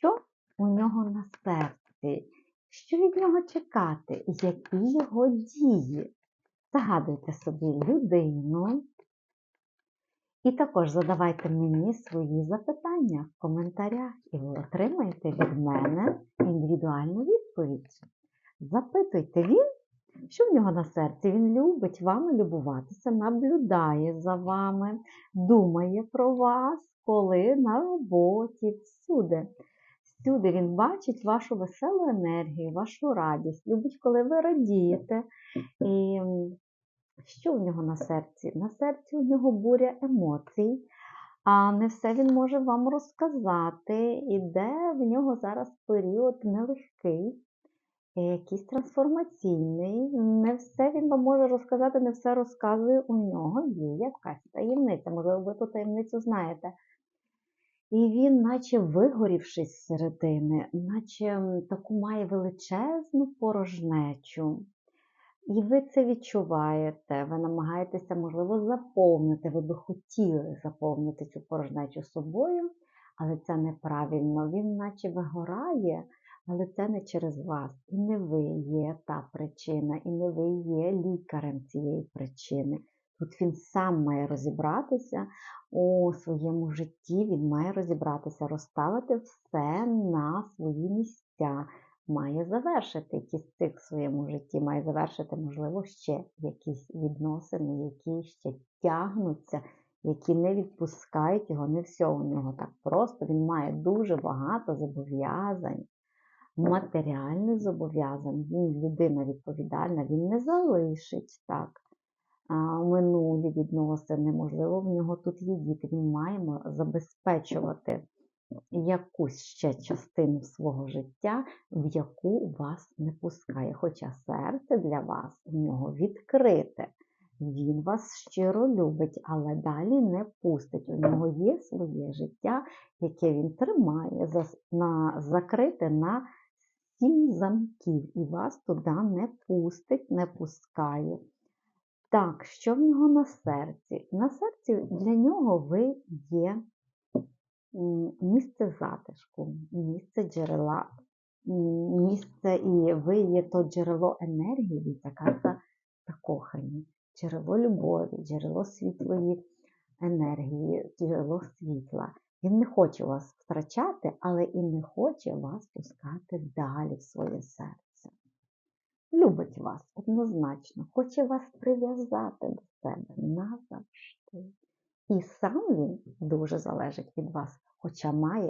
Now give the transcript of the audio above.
що у нього на серці, що від нього чекати, які його дії. Загадуйте собі людину. І також задавайте мені свої запитання в коментарях, і ви отримаєте від мене індивідуальну відповідь. Запитуйте він, що в нього на серці. Він любить вами любуватися, наблюдає за вами, думає про вас, коли на роботі, всюди. Всюди він бачить вашу веселу енергію, вашу радість, любить, коли ви радієте. І що у нього на серці? На серці у нього буря емоцій, а не все він може вам розказати. Іде в нього зараз період нелегкий, е, якийсь трансформаційний. Не все він вам може розказати, не все розказує у нього. Є якась таємниця. Можливо, ви ту таємницю знаєте. І він, наче вигорівшись з середини, наче таку має величезну порожнечу. І ви це відчуваєте, ви намагаєтеся, можливо, заповнити, ви би хотіли заповнити цю порожнечу собою, але це неправильно. Він наче вигорає, але це не через вас. І не ви є та причина, і не ви є лікарем цієї причини. Тут він сам має розібратися у своєму житті, він має розібратися, розставити все на свої місця має завершити якісь цих в своєму житті, має завершити, можливо, ще якісь відносини, які ще тягнуться, які не відпускають його. Не все у нього так просто. Він має дуже багато зобов'язань, матеріальних зобов'язань. Він людина відповідальна, він не залишить так. Минулі відносини, можливо, в нього тут є діти. Він має забезпечувати якусь ще частину свого життя, в яку вас не пускає. Хоча серце для вас у нього відкрите. Він вас щиро любить, але далі не пустить. У нього є своє життя, яке він тримає, на, закрите на сім замків, і вас туди не пустить, не пускає. Так, що в нього на серці? На серці для нього ви є місце затишку, місце джерела, місце і ви є то джерело енергії, ця карта закохані, джерело любові, джерело світлої енергії, джерело світла. Він не хоче вас втрачати, але і не хоче вас пускати далі в своє серце. Любить вас однозначно, хоче вас прив'язати до себе назавжди. І сам він дуже залежить від вас, хоча має